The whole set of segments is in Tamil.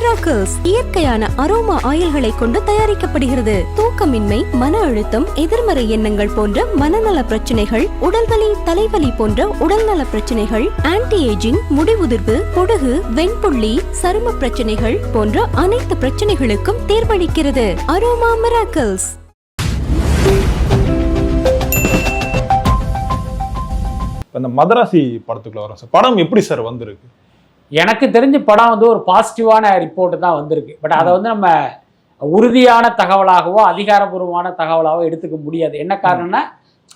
அரோமா மிராக்கிள்ஸ் இயற்கையான அரோமா ஆயில்களை கொண்டு தயாரிக்கப்படுகிறது. தூக்கமின்மை மன அழுத்தம் எதிர்மறை எண்ணங்கள் போன்ற மனநல பிரச்சனைகள் உடல்வலி தலைவலி போன்ற உடல்நல பிரச்சனைகள் ஆன்டி ஏஜிங் முடிவுதிர்வு பொடுகு வெண்புள்ளி சரும பிரச்சனைகள் போன்ற அனைத்து பிரச்சனைகளுக்கும் தேர்வளிக்கிறது. அரோமா மிராக்கிள்ஸ் இந்த மதராசி படத்துக்குள்ள வரோம் சார். படம் எப்படி சார் வந்திருக்கு? எனக்கு தெரிஞ்ச படம் வந்து ஒரு பாசிட்டிவான ரிப்போர்ட் தான் வந்திருக்கு. பட் அதை வந்து நம்ம உறுதியான தகவலாகவோ அதிகாரபூர்வமான தகவலாகவோ எடுத்துக்க முடியாது. என்ன காரணம்னா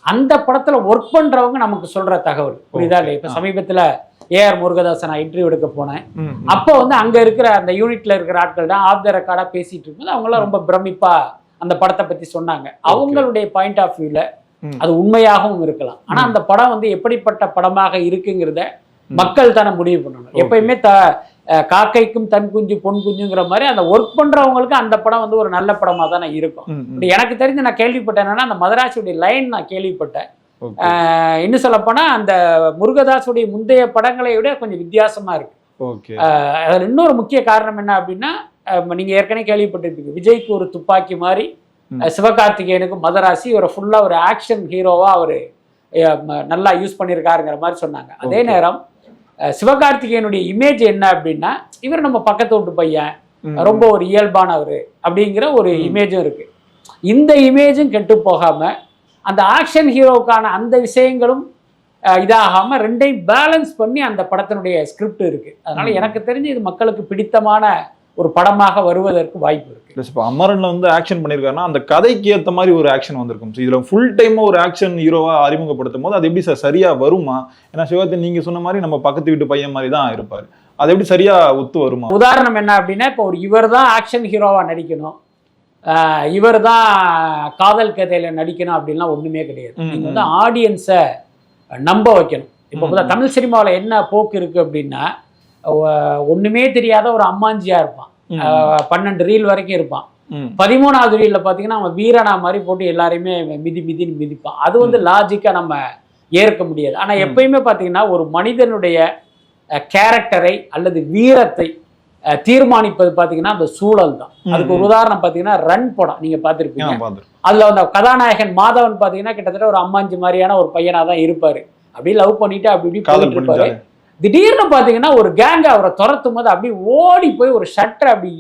அந்த படத்துல ஒர்க் பண்றவங்க நமக்கு சொல்ற தகவல். புரியுதா இல்லையா? இப்ப. சமீபத்துல ஏஆர் முருகதாசன் நான் இன்டர்வியூ எடுக்க போனேன். அப்போ வந்து அங்க இருக்கிற அந்த யூனிட்ல இருக்கிற ஆட்கள் தான் ஆஃப் த ரெக்கார்டா பேசிட்டு இருக்கும்போது அவங்களாம் ரொம்ப பிரமிப்பா அந்த படத்தை பத்தி சொன்னாங்க. அவங்களுடைய பாயிண்ட் ஆஃப் வியூல ம். அது உண்மையாகவும் இருக்கலாம். ஆனா அந்த படம் வந்து எப்படிப்பட்ட படமாக இருக்குங்கிறத. மக்கள் தானே முடிவு பண்ணணும். எப்பயுமே த காக்கைக்கும் தன் குஞ்சு பொன் குஞ்சுங்கிற மாதிரி அந்த ஒர்க் பண்றவங்களுக்கு அந்த படம் வந்து ஒரு நல்ல படமா தானே இருக்கும் எனக்கு தெரிஞ்சு நான் கேள்விப்பட்டேன் என்னன்னா அந்த மதராசியுடைய லைன் நான் கேள்விப்பட்டேன். இன்னும் சொல்லப்போனா அந்த முருகதாசுடைய முந்தைய படங்களை விட கொஞ்சம் வித்தியாசமா இருக்கு. அதுல இன்னொரு முக்கிய காரணம் என்ன அப்படின்னா நீங்க ஏற்கனவே கேள்விப்பட்டிருப்பீங்க விஜய்க்கு ஒரு துப்பாக்கி மாதிரி சிவகார்த்திகேயனுக்கு மதராசி ஒரு ஃபுல்லா ஒரு ஆக்ஷன் ஹீரோவா அவர் நல்லா யூஸ் பண்ணியிருக்காருங்கிற மாதிரி சொன்னாங்க. அதே. நேரம் சிவகார்த்திகேயனுடைய இமேஜ் என்ன அப்படின்னா இவர் நம்ம பக்கத்து வீட்டு பையன் ரொம்ப ஒரு இயல்பானவர் அப்படிங்கிற ஒரு. இமேஜும் இருக்கு இந்த இமேஜும் கெட்டு போகாம அந்த ஆக்ஷன் ஹீரோவுக்கான அந்த விஷயங்களும் இதாகாம ரெண்டையும் பேலன்ஸ் பண்ணி அந்த படத்தினுடைய ஸ்கிரிப்ட் இருக்கு அதனால. எனக்கு தெரிஞ்சு இது மக்களுக்கு பிடித்தமான ஒரு படமாக வருவதற்கு வாய்ப்பு இருக்கு Plus இப்ப அமரன்ல வந்து ஆக்ஷன் பண்ணிருக்காருன்னா அந்த கதைக்கு ஏத்த மாதிரி ஒரு ஆக்ஷன் வந்திருக்கும். So இதுல ஃபுல் டைமா ஒரு ஆக்ஷன் ஹீரோவா அறிமுகப்படுத்தும் போது அது எப்படி சார் சரியா வருமா? ஏன்னா சிவகார்த்தி நீங்க சொன்ன மாதிரி நம்ம பக்கத்து வீட்டு பையன் மாதிரி தான் இருப்பாரு. அது எப்படி சரியா ஒத்து வருமா? உதாரணம் என்ன அப்படின்னா இப்போ ஒரு இவர் தான் ஆக்ஷன் ஹீரோவா நடிக்கணும். இவர் தான் காதல் கதையில நடிக்கணும் அப்படின்லாம் ஒண்ணுமே கிடையாது. ம், நீங்க ம். வந்து ஆடியன்ஸை நம்ப வைக்கணும். இப்போ. தமிழ் சினிமாவில் என்ன போக்கு இருக்கு அப்படின்னா ஒண்ணுமே தெரியாத ஒரு அம்மாஞ்சியா இருப்பான். பன்னெண்டு ரீல் வரைக்கும் இருப்பான். பதிமூணாவது ரீல்ல பார்த்தீங்கன்னா அவன் வீரனா மாதிரி போட்டு எல்லாரையுமே மிதி மிதின்னு மிதிப்பான். அது வந்து லாஜிக்கா நம்ம ஏற்க முடியாது. ஆனா. எப்பயுமே பார்த்தீங்கன்னா ஒரு மனிதனுடைய கேரக்டரை அல்லது வீரத்தை தீர்மானிப்பது பார்த்தீங்கன்னா அந்த சூழல் தான். அதுக்கு ஒரு. உதாரணம் பார்த்தீங்கன்னா ரன் படம். நீங்க பார்த்துருப்பீங்க. அதுல அந்த கதாநாயகன் மாதவன் பார்த்தீங்கன்னா கிட்டத்தட்ட ஒரு அம்மாஞ்சி மாதிரியான ஒரு பையனா தான் இருப்பாரு. அப்படியே லவ் பண்ணிட்டு அப்படி இப்படி இருப்பாரு. திடீர்னு பார்த்தீங்கன்னா ஒரு கேங் அவரை துரத்தும் போது அப்படியே ஓடி போய் ஒரு ஷட்டரை அப்படி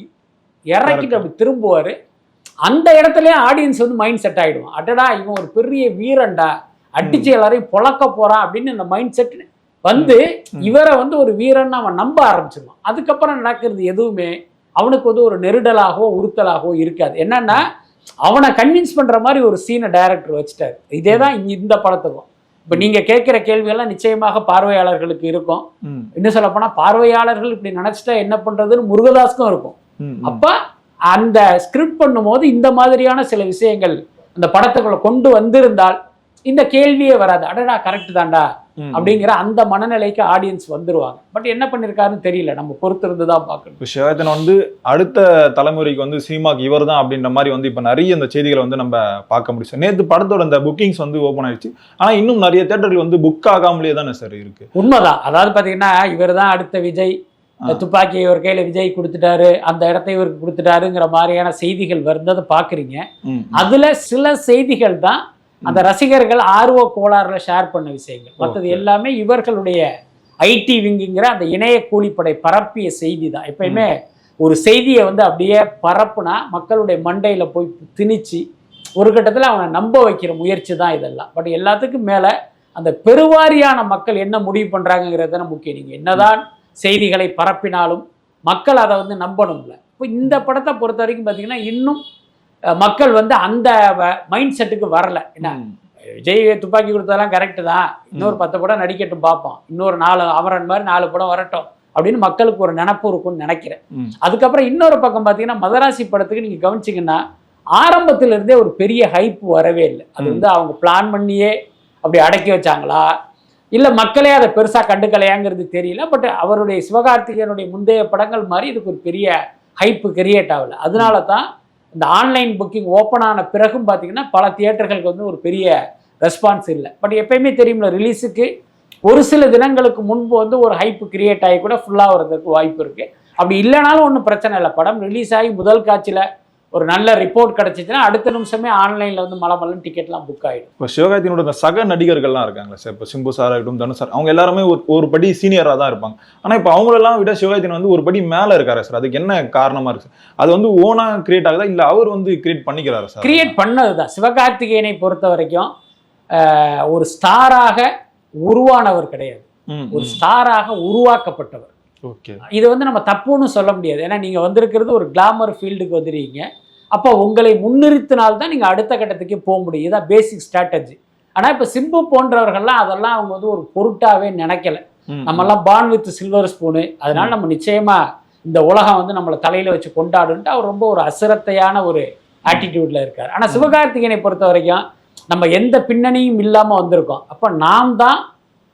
இறக்கிட்டு அப்படி திரும்புவார். அந்த இடத்துலயே ஆடியன்ஸ் வந்து மைண்ட் செட் ஆயிடும் அடடா இவன் ஒரு பெரிய வீரன்டா. அடிச்சு எல்லாரையும் பொழக்க போறான் அப்படின்னு இந்த மைண்ட் செட் வந்து. இவரை வந்து ஒரு வீரன் அவன் நம்ப ஆரம்பிச்சிருவான். அதுக்கப்புறம் நடக்கிறது எதுவுமே அவனுக்கு வந்து ஒரு நெருடலாகவோ உறுத்தலாகவோ இருக்காது. என்னன்னா அவனை கன்வின்ஸ் பண்ற மாதிரி ஒரு சீனை டைரக்டர் வச்சுட்டாரு. இதே தான் இந்த படத்துக்கும். இப்போ நீங்க கேட்கிற கேள்வியெல்லாம் நிச்சயமாக பார்வையாளர்களுக்கு இருக்கும் இன்னும் சொல்ல போனா பார்வையாளர்கள் இப்படி நினைச்சிட்டா என்ன பண்றதுன்னு முருகதாஸ்க்கும் இருக்கும். அப்ப அந்த ஸ்கிரிப்ட் பண்ணும்போது இந்த மாதிரியான சில விஷயங்கள் அந்த படத்துக்குள்ள கொண்டு வந்திருந்தால் இந்த கேள்வியே வராது அடடா கரெக்ட் தான்டா. அப்படிங்கிற அந்த மனநிலைக்கு ஆடியன்ஸ் வந்துருவாங்க. பட் என்ன பண்ணிருக்காருன்னு தெரியல. நம்ம பொறுத்திருந்து தான் பார்க்கணும். இப்போ சிவகார்த்தன் வந்து அடுத்த தலைமுறைக்கு வந்து சினிமாக்கு இவர் தான் அப்படின்ற மாதிரி வந்து இப்போ நிறைய இந்த செய்திகளை வந்து நம்ம பார்க்க முடியும். நேற்று படத்தோட இந்த புக்கிங்ஸ் வந்து ஓப்பன் ஆயிடுச்சு. ஆனால் இன்னும் நிறைய தேட்டர்கள் வந்து புக் ஆகாமலே தானே சார் இருக்கு. உண்மைதான். அதாவது பாத்தீங்கன்னா இவர் தான் அடுத்த விஜய். துப்பாக்கி இவர் கையில விஜய் கொடுத்துட்டாரு. அந்த இடத்த இவருக்கு கொடுத்துட்டாருங்கிற மாதிரியான செய்திகள் வந்ததை பாக்குறீங்க. அதுல சில செய்திகள் தான் அந்த ரசிகர்கள் ஆர்வ கோளாறுல ஷேர் பண்ண விஷயங்கள். மற்றது. எல்லாமே இவர்களுடைய ஐடி விங்குங்கிற அந்த இணைய கூலிப்படை பரப்பிய செய்தி தான். எப்பயுமே ஒரு செய்தியை வந்து அப்படியே பரப்புனா மக்களுடைய மண்டையில போய் திணிச்சு ஒரு கட்டத்துல அவனை நம்ப வைக்கிற முயற்சி தான் இதெல்லாம். பட் எல்லாத்துக்கும் மேல அந்த பெருவாரியான மக்கள் என்ன முடிவு பண்றாங்கிறது தானே முக்கியம். நீங்க என்னதான் செய்திகளை பரப்பினாலும் மக்கள் அதை வந்து நம்பணும்ல. இப்போ இந்த படத்தை பொறுத்த வரைக்கும் பார்த்தீங்கன்னா இன்னும் மக்கள் வந்து அந்த மைண்ட் செட்டுக்கு வரல. என்ன. விஜய் துப்பாக்கி கொடுத்ததெல்லாம் கரெக்டு தான். இன்னொரு பத்து படம் நடிக்கட்டும் பார்ப்போம். இன்னொரு நாலு அமரன் மாதிரி நாலு படம் வரட்டும் அப்படின்னு மக்களுக்கு ஒரு நினப்பு இருக்கும்னு நினைக்கிறேன். அதுக்கப்புறம் இன்னொரு பக்கம் பார்த்தீங்கன்னா மதராசி படத்துக்கு நீங்கள் கவனிச்சிங்கன்னா ஆரம்பத்துல இருந்தே ஒரு பெரிய ஹைப் வரவே இல்லை. அது. வந்து அவங்க பிளான் பண்ணியே அப்படி அடக்கி வச்சாங்களா? இல்லை மக்களே அதை பெருசாக கண்டுக்கலையாங்கிறது தெரியல. பட் அவருடைய சிவகார்த்திகேயனுடைய முந்தைய படங்கள் மாதிரி இதுக்கு ஒரு பெரிய ஹைப்பு கிரியேட் ஆகல. அதனால தான் இந்த ஆன்லைன் புக்கிங் ஓப்பன் ஆன பிறகும் பார்த்தீங்கன்னா பல தியேட்டர்களுக்கு வந்து ஒரு பெரிய ரெஸ்பான்ஸ் இல்லை. பட் எப்பயுமே தெரியும்ல ரிலீஸுக்கு ஒரு சில தினங்களுக்கு முன்பு வந்து ஒரு ஹைப்பு கிரியேட் ஆகி கூட ஃபுல்லாக வர்றதுக்கு வாய்ப்பு இருக்குது அப்படி இல்லைனாலும் ஒன்றும் பிரச்சனை இல்லை. படம் ரிலீஸ் ஆகி முதல் காட்சியில் ஒரு நல்ல ரிப்போர்ட் கிடச்சிச்சுன்னா அடுத்த நிமிஷமே ஆன்லைனில் வந்து மலமலன்னு டிக்கெட்லாம் புக் ஆகிடும் இப்போ சிவகார்த்தியனோட சக நடிகர்கள்லாம் இருக்காங்களா சார். இப்போ சிம்பு சார் ஆகட்டும் தனுஷ் சார் அவங்க எல்லாருமே ஒரு ஒரு படி சீனியராக தான் இருப்பாங்க. ஆனால் இப்போ அவங்களெல்லாம் விட சிவகார்த்தியன் வந்து ஒரு படி மேலே இருக்காரு சார். அதுக்கு என்ன காரணமா இருக்கு சார்? அது வந்து ஓனா கிரியேட் ஆகுதா? இல்லை அவர் வந்து கிரியேட் பண்ணிக்கிறாரு சார்? கிரியேட் பண்ணது தான் சிவகார்த்திகேயனை பொறுத்த வரைக்கும் ஒரு ஸ்டாராக உருவானவர் கிடையாது. ஒரு ஸ்டாராக உருவாக்கப்பட்டவர். ஓகே. இது வந்து நம்ம தப்புன்னு சொல்ல முடியாது. ஏன்னா நீங்கள் வந்திருக்கிறது ஒரு கிளாமர் ஃபீல்டுக்கு வந்துருக்கீங்க. அப்போ உங்களை முன்னிறுத்தினால்தான் நீங்கள் அடுத்த கட்டத்துக்கு போக முடியும். இதுதான் பேசிக் ஸ்ட்ராட்டஜி ஆனால் இப்போ சிம்பு போன்றவர்கள்லாம் அதெல்லாம் அவங்க வந்து ஒரு பொருட்டாவே நினைக்கல. நம்மெல்லாம் பான் வித் சில்வர் ஸ்பூனு அதனால நம்ம நிச்சயமா இந்த உலகம் வந்து நம்மளை தலையில வச்சு கொண்டாடுன்ட்டு அவர் ரொம்ப ஒரு அசிரத்தையான ஒரு ஆட்டிடியூட்ல இருக்கார். ஆனா சிவகார்த்திகேயனை பொறுத்த வரைக்கும் நம்ம எந்த பின்னணியும் இல்லாம வந்திருக்கோம். அப்ப நாம் தான்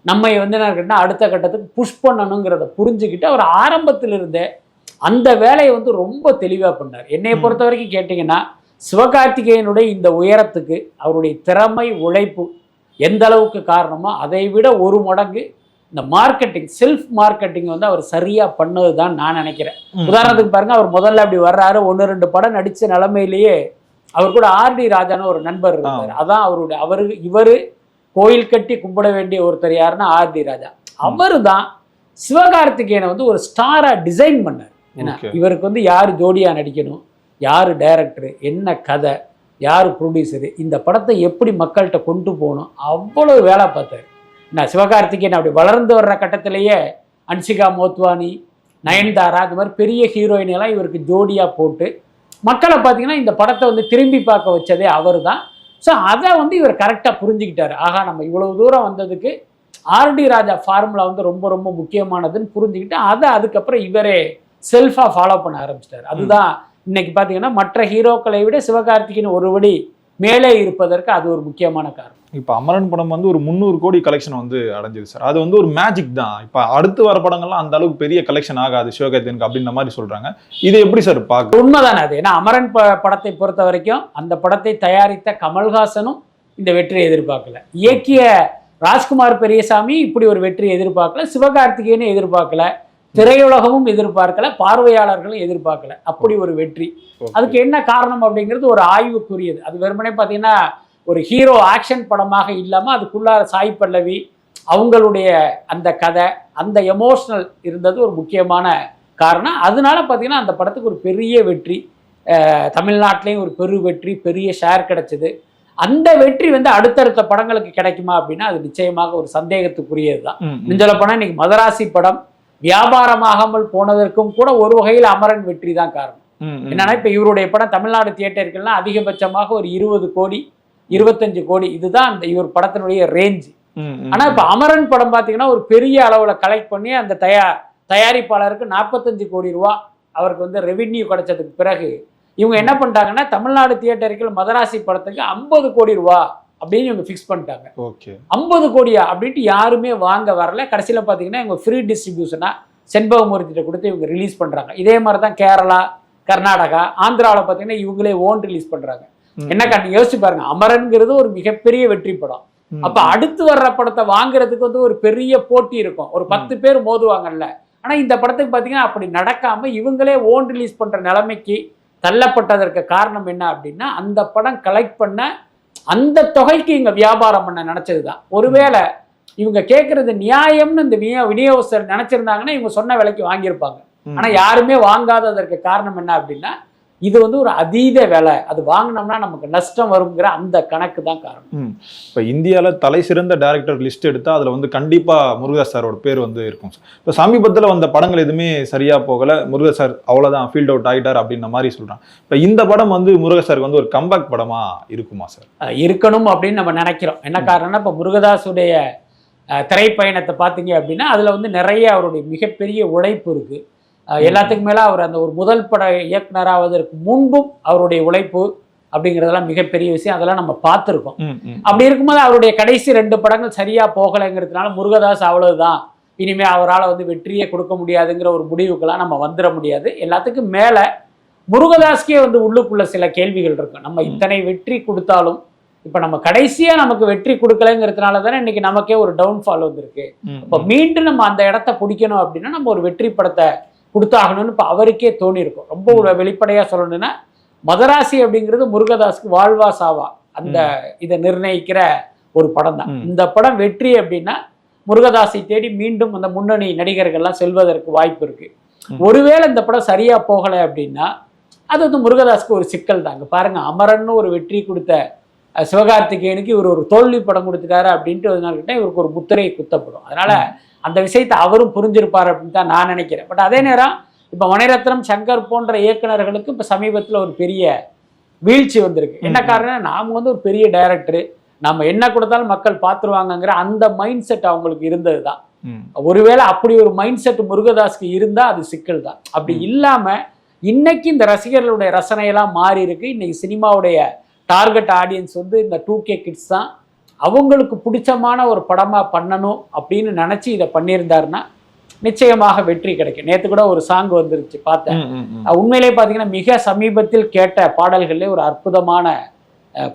நம்மை வந்து என்ன கேட்டால் அடுத்த கட்டத்துக்கு புஷ் பண்ணணுங்கிறத புரிஞ்சுக்கிட்டு அவர் ஆரம்பத்தில் இருந்தே அந்த வேலையை வந்து ரொம்ப தெளிவாக பண்ணார். என்னைய ம். பொறுத்த வரைக்கும் கேட்டிங்கன்னா சிவகார்த்திகேயனுடைய இந்த உயரத்துக்கு அவருடைய திறமை உழைப்பு எந்த அளவுக்கு காரணமோ அதை விட ஒரு மடங்கு இந்த மார்க்கெட்டிங் செல்ஃப் மார்க்கெட்டிங் வந்து அவர் சரியா பண்ணது தான் நான் நினைக்கிறேன். உதாரணத்துக்கு பாருங்க அவர் முதல்ல அப்படி வர்றாரு ஒன்று ரெண்டு படம் நடிச்ச நிலைமையிலேயே அவர் கூட ஆர்டி ராஜான்னு ஒரு நண்பர் இருந்தார். அதான் அவருடைய அவரு இவரு கோயில் கட்டி கும்பிட வேண்டிய ஒருத்தர் யாருன்னா ஆர்டி ராஜா. அவரு தான் சிவகார்த்திகேயனை வந்து ஒரு ஸ்டாரா டிசைன் பண்ணார். ஏன்னா. இவருக்கு வந்து யார் ஜோடியா நடிக்கணும் யார் டைரக்டர் என்ன கதை யார் ப்ரொடியூசரு இந்த படத்தை எப்படி மக்கள்கிட்ட கொண்டு போகணும் அவ்வளவு வேலை பார்த்தாரு. நான் சிவகார்த்திகேயன் அப்படி வளர்ந்து வர்ற கட்டத்திலேயே அன்சிகா மோத்வானி நயன்தாரா இந்த மாதிரி பெரிய ஹீரோயின் எல்லாம் இவருக்கு ஜோடியாக போட்டு மக்களை பார்த்தீங்கன்னா இந்த படத்தை வந்து திரும்பி பார்க்க வச்சதே அவர் தான் ஸோ அதை வந்து இவர் கரெக்டாக புரிஞ்சுக்கிட்டாரு. ஆகா நம்ம இவ்வளவு தூரம் வந்ததுக்கு ஆர்டி ராஜா ஃபார்முலா வந்து ரொம்ப ரொம்ப முக்கியமானதுன்னு புரிஞ்சுக்கிட்டு அதை அதுக்கப்புறம் இவரே செல்ஃபாக ஃபாலோ பண்ண ஆரம்பிச்சிட்டாரு. அதுதான் இன்னைக்கு பார்த்தீங்கன்னா மற்ற ஹீரோக்களை விட சிவகார்த்திகேயன் ஒருபடி மேலே இருப்பதற்கு அது ஒரு முக்கியமான காரணம். இப்போ அமரன் படம் வந்து ஒரு முந்நூறு கோடி கலெக்ஷன் வந்து அடைஞ்சது சார் அது வந்து ஒரு மேஜிக் தான். இப்போ அடுத்து வர படங்கள்லாம் அந்த அளவுக்கு பெரிய கலெக்ஷன் ஆகாது சிவகார்த்தியனுக்கு அப்படின்ற மாதிரி சொல்றாங்க. இது எப்படி சார் பார்க்க உண்மைதானே அது? ஏன்னா அமரன் ப படத்தை பொறுத்த வரைக்கும் அந்த படத்தை தயாரித்த கமல்ஹாசனும் இந்த வெற்றியை எதிர்பார்க்கல. இயக்கிய ராஜ்குமார் பெரியசாமி இப்படி ஒரு வெற்றியை எதிர்பார்க்கல. சிவகார்த்திகேயனும் எதிர்பார்க்கல. திரையுலகமும் எதிர்பார்க்கல பார்வையாளர்களும் எதிர்பார்க்கல. அப்படி ஒரு வெற்றி. அதுக்கு என்ன காரணம் அப்படிங்கிறது ஒரு ஆய்வுக்குரியது. அது வெறுமனே பார்த்தீங்கன்னா ஒரு ஹீரோ ஆக்ஷன் படமாக இல்லாமல் அதுக்குள்ளார சாய் பல்லவி அவங்களுடைய அந்த கதை அந்த எமோஷனல் இருந்தது ஒரு முக்கியமான காரணம். அதனால பார்த்தீங்கன்னா அந்த படத்துக்கு ஒரு பெரிய வெற்றி. தமிழ்நாட்டிலையும் ஒரு பெரு வெற்றி பெரிய ஷேர் கிடைச்சது. அந்த வெற்றி வந்து அடுத்தடுத்த படங்களுக்கு கிடைக்குமா அப்படின்னா அது நிச்சயமாக ஒரு சந்தேகத்துக்குரியது தான் ம், ம். நெஞ்சல போனால் இன்னைக்கு மதராசி படம் வியாபாரமாகாமல் போனதற்கும் கூட ஒரு வகையில் அமரன் வெற்றி தான் காரணம். என்னன்னா இப்போ இவருடைய படம் தமிழ்நாடு தியேட்டர்கள்லாம் அதிகபட்சமாக ஒரு இருபது கோடி இருபத்தஞ்சு கோடி இதுதான் அந்த இவர் படத்தினுடைய ரேஞ்ச். ஆனா இப்போ அமரன் படம் பார்த்தீங்கன்னா ஒரு பெரிய அளவுல கலெக்ட் பண்ணி அந்த தயா தயாரிப்பாளருக்கு நாற்பத்தஞ்சு கோடி ரூபா அவருக்கு வந்து ரெவின்யூ கிடைச்சதுக்கு பிறகு இவங்க என்ன பண்ணிட்டாங்கன்னா தமிழ்நாடு தியேட்டர்கள் மதராசி படத்துக்கு ஐம்பது கோடி ரூபா அப்படின்னு இவங்க ஃபிக்ஸ் பண்ணிட்டாங்க. ஓகே. ஐம்பது கோடியா அப்படின்ட்டு யாருமே வாங்க வரல. கடைசியில் பார்த்தீங்கன்னா இவங்க ஃப்ரீ டிஸ்ட்ரிபியூஷனாக செண்பகமூர்த்திட்ட கொடுத்து இவங்க ரிலீஸ் பண்ணுறாங்க இதே மாதிரி தான் கேரளா கர்நாடகா ஆந்திராவில் பார்த்தீங்கன்னா இவங்களே ஓன் ரிலீஸ் பண்ணுறாங்க. என்ன கண்ணு யோசிச்சு பாருங்க. அமரன்ங்கிறது ஒரு மிகப்பெரிய வெற்றி படம். அப்ப அடுத்து வர்ற படத்தை வாங்குறதுக்கு வந்து ஒரு பெரிய போட்டி இருக்கும். ஒரு பத்து பேர் மோதுவாங்கல்ல. ஆனா இந்த படத்துக்கு பாத்தீங்கன்னா அப்படி நடக்காம இவங்களே ஓன் ரிலீஸ் பண்ற நிலைமைக்கு தள்ளப்பட்டதற்கு காரணம் என்ன அப்படின்னா அந்த படம் கலெக்ட் பண்ண அந்த தொகைக்கு இங்க வியாபாரம் பண்ண நினைச்சதுதான் ஒருவேளை இவங்க கேட்கறது நியாயம்னு இந்த விநியோ விநியோகஸ்தர் நினைச்சிருந்தாங்கன்னா இவங்க சொன்ன விலைக்கு வாங்கியிருப்பாங்க ம். ஆனா யாருமே வாங்காததற்கு காரணம் என்ன அப்படின்னா இது வந்து ஒரு அதீத விலை. அது வாங்கினோம்னா நமக்கு நஷ்டம் வருங்கிற அந்த கணக்கு தான் காரணம். இப்போ இந்தியாவில் தலை சிறந்த டேரக்டர் லிஸ்ட் எடுத்தால் அதில் வந்து கண்டிப்பாக முருகதாஸ் சாரோட பேர் வந்து இருக்கும். சார் இப்போ சமீபத்தில் வந்த படங்கள் எதுவுமே சரியாக போகலை. முருகதாஸ் சார் அவ்வளோதான் ஃபீல்ட் அவுட் ஆகிட்டார் அப்படின்ற மாதிரி சொல்கிறாங்க இப்போ இந்த படம் வந்து முருகதாஸ் சாருக்கு வந்து ஒரு கம்பேக் படமாக இருக்குமா சார்? இருக்கணும் அப்படின்னு நம்ம நினைக்கிறோம். என்ன காரணம்னா இப்போ முருகதாஸுடைய திரைப்பயணத்தை பார்த்தீங்க அப்படின்னா அதில் வந்து நிறைய அவருடைய மிகப்பெரிய உழைப்பு இருக்கு. எல்லாத்துக்கும் மேலே அவர் அந்த ஒரு முதல் பட இயக்குனராவதற்கு முன்பும் அவருடைய உழைப்பு அப்படிங்கிறதெல்லாம் மிகப்பெரிய விஷயம். அதெல்லாம் நம்ம பார்த்துருக்கோம். அப்படி இருக்கும்போது அவருடைய கடைசி ரெண்டு படங்கள் சரியா போகலைங்கிறதுனால முருகதாஸ் அவ்வளவுதான். இனிமே அவரால் வந்து வெற்றியே கொடுக்க முடியாதுங்கிற ஒரு முடிவுக்கெல்லாம் நம்ம வந்துட முடியாது. எல்லாத்துக்கும் மேல முருகதாஸ்க்கே வந்து உள்ளுக்குள்ள சில கேள்விகள் இருக்கும். நம்ம இத்தனை வெற்றி கொடுத்தாலும் இப்ப நம்ம கடைசியா நமக்கு வெற்றி கொடுக்கலங்கிறதுனால தானே இன்னைக்கு நமக்கே ஒரு டவுன்ஃபால் வந்திருக்கு. இப்போ மீண்டும் நம்ம அந்த இடத்த பிடிக்கணும் அப்படின்னா நம்ம ஒரு வெற்றி படத்தை கொடுத்தாகணும்னு இப்போ அவருக்கே தோணியிருக்கும். ரொம்ப ஒரு வெளிப்படையாக சொல்லணும்னா மதராசி அப்படிங்கிறது முருகதாஸ்க்கு வாழ்வா சாவா. அந்த இதை நிர்ணயிக்கிற ஒரு படம் தான். இந்த படம் வெற்றி அப்படின்னா முருகதாஸை தேடி மீண்டும் அந்த முன்னணி நடிகர்கள்லாம் செல்வதற்கு வாய்ப்பு இருக்கு. ஒருவேளை இந்த படம் சரியா போகலை அப்படின்னா அது வந்து முருகதாஸ்க்கு ஒரு சிக்கல் தாங்க. பாருங்க அமரன்னு ஒரு வெற்றி கொடுத்த சிவகார்த்திகேயனுக்கு இவர் ஒரு தோல்வி படம் கொடுத்துட்டாரு அப்படின்ட்டு அதனால இவருக்கு ஒரு முத்திரை குத்தப்படும். அதனால அந்த விஷயத்தை அவரும் புரிஞ்சிருப்பார் அப்படின்னு தான் நான் நினைக்கிறேன். பட் அதே நேரம் இப்போ மணிரத்னம் சங்கர் போன்ற இயக்குனர்களுக்கு இப்போ சமீபத்தில் ஒரு பெரிய வீழ்ச்சி வந்திருக்கு. என்ன. காரணம் நாம வந்து ஒரு பெரிய டைரக்டர் நம்ம என்ன கொடுத்தாலும் மக்கள் பார்த்துருவாங்கங்கிற அந்த மைண்ட் செட் அவங்களுக்கு இருந்தது தான். ஒருவேளை அப்படி ஒரு மைண்ட் செட் முருகதாஸ்க்கு இருந்தா அது சிக்கல் தான் அப்படி இல்லாம இன்னைக்கு இந்த ரசிகர்களுடைய ரசனையெல்லாம் மாறி இருக்கு இன்னைக்கு சினிமாவுடைய டார்கெட் ஆடியன்ஸ் வந்து இந்த டூ கே கிட்ஸ் தான். அவங்களுக்கு பிடிச்சமான ஒரு படமா பண்ணணும் அப்படின்னு நினைச்சு இதை பண்ணியிருந்தாருன்னா நிச்சயமாக வெற்றி கிடைக்கும். நேத்து கூட ஒரு சாங் வந்துருச்சு பார்த்தேன். உண்மையிலே பார்த்தீங்கன்னா மிக சமீபத்தில் கேட்ட பாடல்களே ஒரு அற்புதமான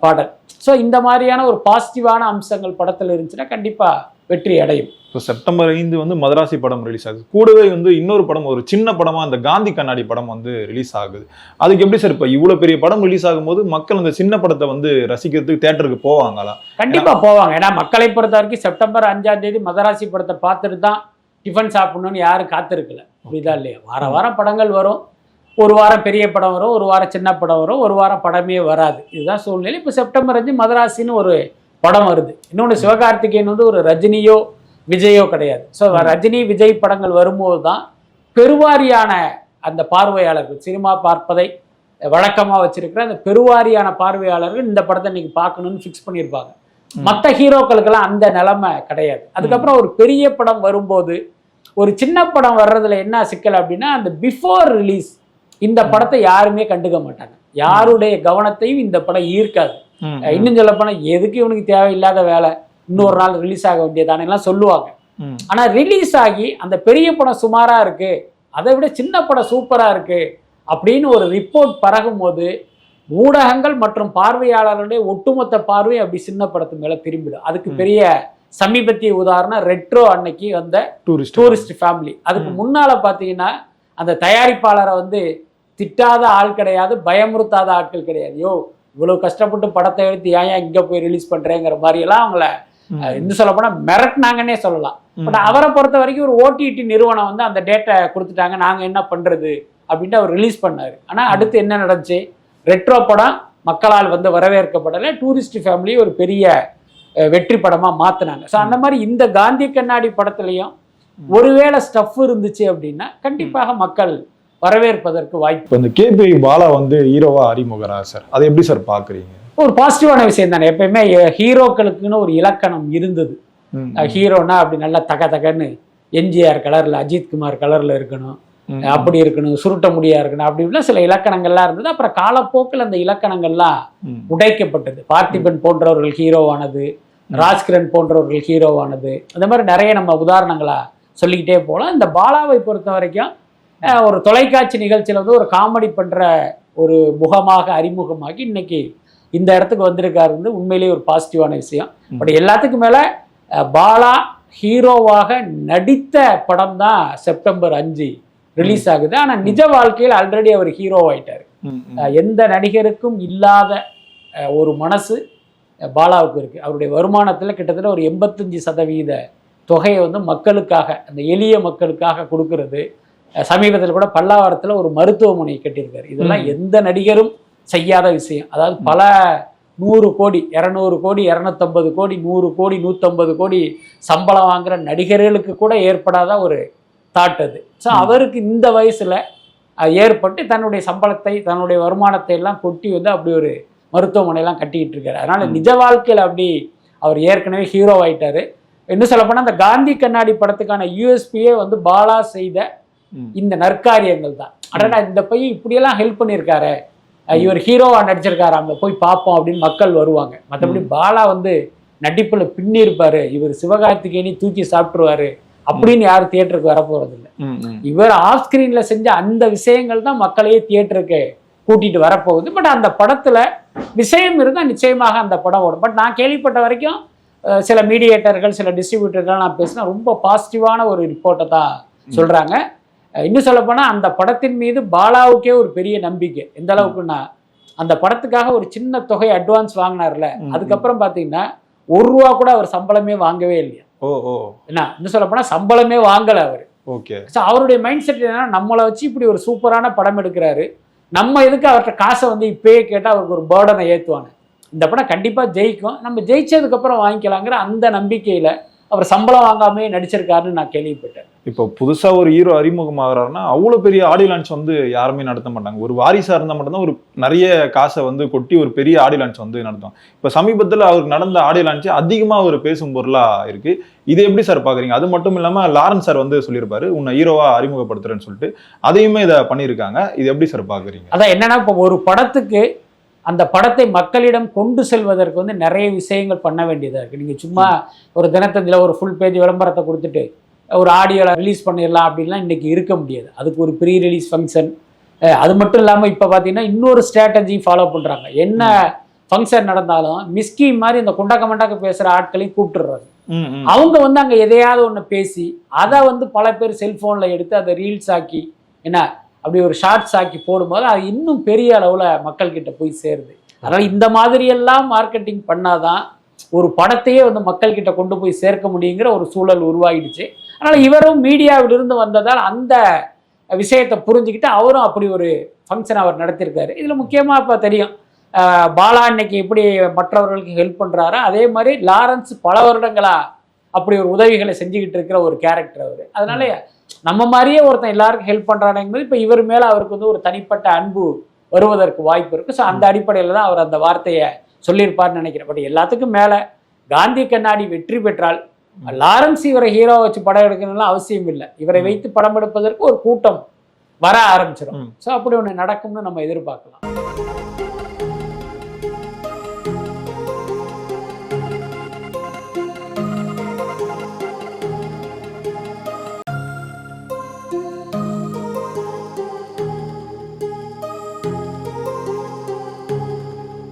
பாடல். ஸோ இந்த மாதிரியான ஒரு பாசிட்டிவான அம்சங்கள் படத்தில் இருந்துச்சுன்னா கண்டிப்பா வெற்றி அடையும். இப்போ செப்டம்பர் ஐந்து வந்து மதராசி படம் ரிலீஸ் ஆகுது. கூடவே வந்து இன்னொரு படம் ஒரு சின்ன படமா அந்த காந்தி கண்ணாடி படம் வந்து ரிலீஸ் ஆகுது. அதுக்கு எப்படி சார் இப்போ இவ்வளோ பெரிய படம் ரிலீஸ் ஆகும்போது மக்கள் அந்த சின்ன படத்தை வந்து ரசிக்கிறதுக்கு தேட்டருக்கு போவாங்களா? கண்டிப்பா போவாங்க. ஏன்னா மக்களை பொறுத்த வரைக்கும் செப்டம்பர் அஞ்சாம் தேதி மதராசி படத்தை பார்த்துட்டு தான் டிஃபன் சாப்பிடணும்னு யாரும் காத்திருக்கல. புரியுதா இல்லையா? வார வாரம் படங்கள் வரும். ஒரு வாரம் பெரிய படம் வரும் ஒரு வாரம் சின்ன படம் வரும் ஒரு வாரம் படமே வராது. இதுதான் சூழ்நிலை. இப்போ செப்டம்பர் அஞ்சு மதராசின்னு ஒரு படம் வருது. இன்னொன்று சிவகார்த்திகேயன் வந்து ஒரு ரஜினியோ விஜயோ கிடையாது. ஸோ ரஜினி விஜய் படங்கள் வரும்போது தான் பெருவாரியான அந்த பார்வையாளர்கள் சினிமா பார்ப்பதை வழக்கமாக வச்சிருக்கிற அந்த பெருவாரியான பார்வையாளர்கள் இந்த படத்தை இன்னைக்கு பார்க்கணும்னு ஃபிக்ஸ் பண்ணியிருப்பாங்க. மற்ற ஹீரோக்களுக்கெல்லாம் அந்த நிலைமை கிடையாது. அதுக்கப்புறம் ஒரு பெரிய படம் வரும்போது ஒரு சின்ன படம் வர்றதுல என்ன சிக்கல் அப்படின்னா அந்த பிஃபோர் ரிலீஸ் இந்த படத்தை யாருமே கண்டுக்க மாட்டாங்க. யாருடைய கவனத்தையும் இந்த படம் ஈர்க்காது. இன்னும் சொல்ல போனா எதுக்கு இவனுக்கு தேவையில்லாத வேலை? இன்னொரு நாள் ரிலீஸ் ஆக வேண்டியதானே எல்லாம் சொல்லுவாங்க. ஆனா ரிலீஸ் ஆகி அந்த பெரிய படம் சுமாரா இருக்கு. அதை விட சின்ன படம் சூப்பரா இருக்கு அப்படின்னு ஒரு ரிப்போர்ட் பரகும் போது ஊடகங்கள் மற்றும் பார்வையாளர்களுடைய ஒட்டுமொத்த பார்வை அப்படி சின்ன படத்து மேல திரும்பிடும். அதுக்கு. பெரிய சமீபத்திய உதாரணம் ரெட்ரோ அன்னைக்கு வந்த டூரிஸ்ட் டூரிஸ்ட் ஃபேமிலி அதுக்கு. முன்னால பாத்தீங்கன்னா அந்த தயாரிப்பாளரை வந்து திட்டாத ஆள் கிடையாது பயமுறுத்தாத ஆட்கள் கிடையாது. யோ இவ்வளவு கஷ்டப்பட்டு படத்தை எடுத்து ஏன் ஏன் இங்க போய் ரிலீஸ் பண்றேங்கிற மாதிரி எல்லாம் அவங்கள இன்னும் சொல்ல போனா மிரட்டினாங்கன்னே சொல்லலாம். பட் அவரை பொறுத்த வரைக்கும் ஒரு ஓடிடி நிறுவனம் வந்து அந்த டேட்டா கொடுத்துட்டாங்க. நாங்க என்ன பண்றது அப்படின்ட்டு அவர் ரிலீஸ் பண்ணாரு. ஆனா அடுத்து என்ன நடந்துச்சு? ரெட்ரோ படம் மக்களால் வந்து வரவேற்கப்படலை. டூரிஸ்ட் ஃபேமிலி ஒரு பெரிய வெற்றி படமா மாத்துனாங்க. ஸோ அந்த மாதிரி இந்த காந்தி கண்ணாடி படத்துலயும் ஒருவேளை ஸ்டஃப் இருந்துச்சு அப்படின்னா கண்டிப்பாக மக்கள் வரவேற்பதற்கு வாய்ப்பு. இந்த கேபி பாலா வந்து ஹீரோவா அறிமுகரா சார்? அதை எப்படி சார் பாக்குறீங்க? ஒரு பாசிட்டிவான விஷயம் தானே. எப்பயுமே ஹீரோக்களுக்குன்னு ஒரு இலக்கணம் இருந்தது. ஹீரோனா அப்படி நல்லா தக தகன்னு எம்ஜிஆர் கலர்ல அஜித் குமார் கலர்ல இருக்கணும். அப்படி இருக்கணும் சுருட்ட முடியா இருக்கணும் அப்படி இப்படிலாம் சில இலக்கணங்கள்லாம் இருந்தது. அப்புறம் காலப்போக்கில் அந்த இலக்கணங்கள்லாம் உடைக்கப்பட்டது. பார்த்திபன் போன்றவர்கள் ஹீரோவானது ராஜ்கிரண் போன்றவர்கள் ஹீரோவானது. அந்த மாதிரி நிறைய நம்ம உதாரணங்களா சொல்லிக்கிட்டே போகலாம். இந்த பாலாவை பொறுத்த வரைக்கும் ஒரு தொலைக்காட்சி நிகழ்ச்சியில் வந்து ஒரு காமெடி பண்ற ஒரு முகமாக அறிமுகமாகி இன்னைக்கு இந்த இடத்துக்கு வந்திருக்காரு வந்து உண்மையிலேயே ஒரு பாசிட்டிவான விஷயம். பட் எல்லாத்துக்கும் மேல பாலா ஹீரோவாக நடித்த படம் தான் செப்டம்பர் அஞ்சு ரிலீஸ் ஆகுது. ஆனா நிஜ வாழ்க்கையில் ஆல்ரெடி அவர் ஹீரோ ஆயிட்டாரு. எந்த நடிகருக்கும் இல்லாத ஒரு மனசு பாலாவுக்கு இருக்கு. அவருடைய வருமானத்தில் கிட்டத்தட்ட ஒரு எண்பத்தஞ்சு சதவீத தொகையை வந்து மக்களுக்காக அந்த எளிய மக்களுக்காக கொடுக்கறது. சமீபத்தில் கூட பல்லாவரத்தில் ஒரு மருத்துவமனை கட்டியிருக்காரு இதெல்லாம். எந்த நடிகரும் செய்யாத விஷயம் அதாவது பல நூறு கோடி இரநூறு கோடி இரநூத்தம்பது கோடி நூறு கோடி நூற்றம்பது கோடி சம்பளம் வாங்குற நடிகர்களுக்கு கூட ஏற்படாத ஒரு தாட் அது ஸோ. அவருக்கு இந்த வயசுல ஏற்பட்டு தன்னுடைய சம்பளத்தை தன்னுடைய வருமானத்தை எல்லாம் கொட்டி வந்து அப்படி ஒரு மருத்துவமனையெல்லாம் கட்டிக்கிட்டு இருக்காரு அதனால. நிஜ வாழ்க்கையில் அப்படி அவர் ஏற்கனவே ஹீரோ ஆயிட்டாரு இன்னும் சொல்லப்போனால் அந்த காந்தி கண்ணாடி படத்துக்கான யூஎஸ்பியே வந்து பாலா செய்த. இந்த நற்காரியங்கள் தான் அடடா இந்த பையன் இப்படியெல்லாம் ஹெல்ப் பண்ணியிருக்காரு. இவர் ஹீரோவா நடிச்சிருக்காரு அங்க போய் பார்ப்போம் அப்படின்னு மக்கள் வருவாங்க. மற்றபடி பாலா வந்து நடிப்புல பின்னி இருப்பாரு. இவர் சிவகார்த்திகேயனி தூக்கி சாப்பிட்டுருவாரு அப்படின்னு யாரும் தியேட்டருக்கு வர போறது இல்லை. இவர் ஆஃப் ஸ்கிரீன்ல செஞ்ச அந்த விஷயங்கள் தான் மக்களையே தியேட்டருக்கு கூட்டிட்டு வரப்போகுது. பட் அந்த படத்துல விஷயம் இருந்தால் நிச்சயமாக அந்த படம் ஓடும். பட் நான் கேள்விப்பட்ட வரைக்கும் சில மீடியேட்டர்கள் சில டிஸ்ட்ரிபியூட்டர்கள் நான் பேசினா ரொம்ப பாசிட்டிவான ஒரு ரிப்போர்ட்டை தான் சொல்றாங்க. இன்னும் சொல்லப்போனால் அந்த படத்தின் மீது பாலாவுக்கே ஒரு பெரிய நம்பிக்கை. எந்த அளவுக்குன்னா அந்த படத்துக்காக ஒரு சின்ன தொகை அட்வான்ஸ் வாங்கினார்ல அதுக்கப்புறம் பார்த்தீங்கன்னா ஒரு ரூபா கூட அவர் சம்பளமே வாங்கவே இல்லையா? ஓ ஓ. என்ன இன்னும் சொல்லப்போனால் சம்பளமே வாங்கலை அவர். ஓகே. ஸோ அவருடைய மைண்ட் செட் என்னன்னா நம்மளை வச்சு இப்படி ஒரு சூப்பரான படம் எடுக்கிறாரு. நம்ம எதுக்கு அவர்கிட்ட காசை வந்து இப்பயே கேட்டால் அவருக்கு ஒரு பேர்டனை ஏற்றுவாங்க இந்த படம் கண்டிப்பாக ஜெயிக்கும். நம்ம ஜெயிச்சதுக்கப்புறம் வாங்கிக்கலாங்கிற அந்த நம்பிக்கையில் அவர் சம்பளம் வாங்காமே நடிச்சிருக்காருன்னு நான் கேள்விப்பட்டேன். இப்போ புதுசா ஒரு ஹீரோ அறிமுகமாகறாருன்னா அவ்வளோ பெரிய ஆடியோ லான்ச் வந்து யாருமே நடத்த மாட்டாங்க. ஒரு வாரிசா இருந்தால் மட்டும்தான் ஒரு நிறைய காசை வந்து கொட்டி ஒரு பெரிய ஆடியோ லான்ச் வந்து நடத்தும். இப்போ சமீபத்தில் அவருக்கு நடந்த ஆடியோ லான்ச் அதிகமாக ஒரு பேசும் பொருளா இருக்கு. இது எப்படி சார் பாக்குறீங்க? அது மட்டும் இல்லாம லாரன்ஸ் சார் வந்து சொல்லியிருப்பாரு உன்னை ஹீரோவா அறிமுகப்படுத்துறேன்னு சொல்லிட்டு. அதையுமே இதை பண்ணியிருக்காங்க. இது எப்படி சார் பாக்குறீங்க? அதான் என்னன்னா இப்போ ஒரு படத்துக்கு அந்த படத்தை மக்களிடம் கொண்டு செல்வதற்கு வந்து நிறைய விஷயங்கள் பண்ண வேண்டியதாக இருக்குது நீங்கள் சும்மா ஒரு தினத்தந்தியில் ஒரு ஃபுல் பேஜ் விளம்பரத்தை கொடுத்துட்டு ஒரு ஆடியோவில் ரிலீஸ் பண்ணிடலாம் அப்படின்லாம் இன்றைக்கி இருக்க முடியாது. அதுக்கு ஒரு ப்ரீ ரிலீஸ் ஃபங்க்ஷன் அது மட்டும் இல்லாமல் இப்போ பார்த்தீங்கன்னா இன்னொரு ஸ்ட்ராட்டஜி ஃபாலோ பண்ணுறாங்க என்ன ஃபங்க்ஷன் நடந்தாலும் மிஸ்கி மாதிரி இந்த குண்டாக்க மண்டாக்க பேசுகிற ஆட்களையும் கூப்பிட்டுறாங்க. அவங்க வந்து அங்கே எதையாவது ஒன்று பேசி அதை வந்து பல பேர் செல்ஃபோனில் எடுத்து அதை ரீல்ஸ் ஆக்கி என்ன அப்படி ஒரு ஷார்ட்ஸ் ஆக்கி போடும்போது அது இன்னும் பெரிய அளவில் மக்கள்கிட்ட போய் சேருது. அதனால் இந்த மாதிரியெல்லாம் மார்க்கெட்டிங் பண்ணாதான் ஒரு படத்தையே வந்து மக்கள்கிட்ட கொண்டு போய் சேர்க்க முடியுங்கிற ஒரு சூழல் உருவாகிடுச்சு அதனால் இவரும் மீடியாவிலிருந்து வந்ததால் அந்த விஷயத்தை புரிஞ்சுக்கிட்டு அவரும் அப்படி ஒரு ஃபங்க்ஷன் அவர் நடத்தியிருக்காரு. இதில் முக்கியமாக இப்போ தெரியும். பாலா இன்னைக்கு எப்படி மற்றவர்களுக்கு ஹெல்ப் பண்ணுறாரோ அதே மாதிரி லாரன்ஸ் பல வருடங்களாக அப்படி ஒரு உதவிகளை செஞ்சுக்கிட்டு இருக்கிற ஒரு கேரக்டர் அவர். அதனால நம்ம மாதிரியே ஒருத்தன் எல்லாருக்கும் ஹெல்ப் பண்ணுறானுங்கும்போது இப்போ இவர் மேலே அவருக்கு வந்து ஒரு தனிப்பட்ட அன்பு வருவதற்கு வாய்ப்பு இருக்குது ஸோ அந்த அடிப்படையில் தான் அவர் அந்த வார்த்தையை சொல்லியிருப்பார்னு நினைக்கிறேன். பட் எல்லாத்துக்கும் மேலே காந்தி கண்ணாடி வெற்றி பெற்றால் லாரன்ஸ் இவரை ஹீரோ வச்சு படம் எடுக்கணும்லாம் அவசியம் இல்லை. இவரை. வைத்து படம் எடுப்பதற்கு ஒரு கூட்டம் வர ஆரம்பிச்சிடும். ஸோ அப்படி ஒன்று நடக்கும்னு நம்ம எதிர்பார்க்கலாம்.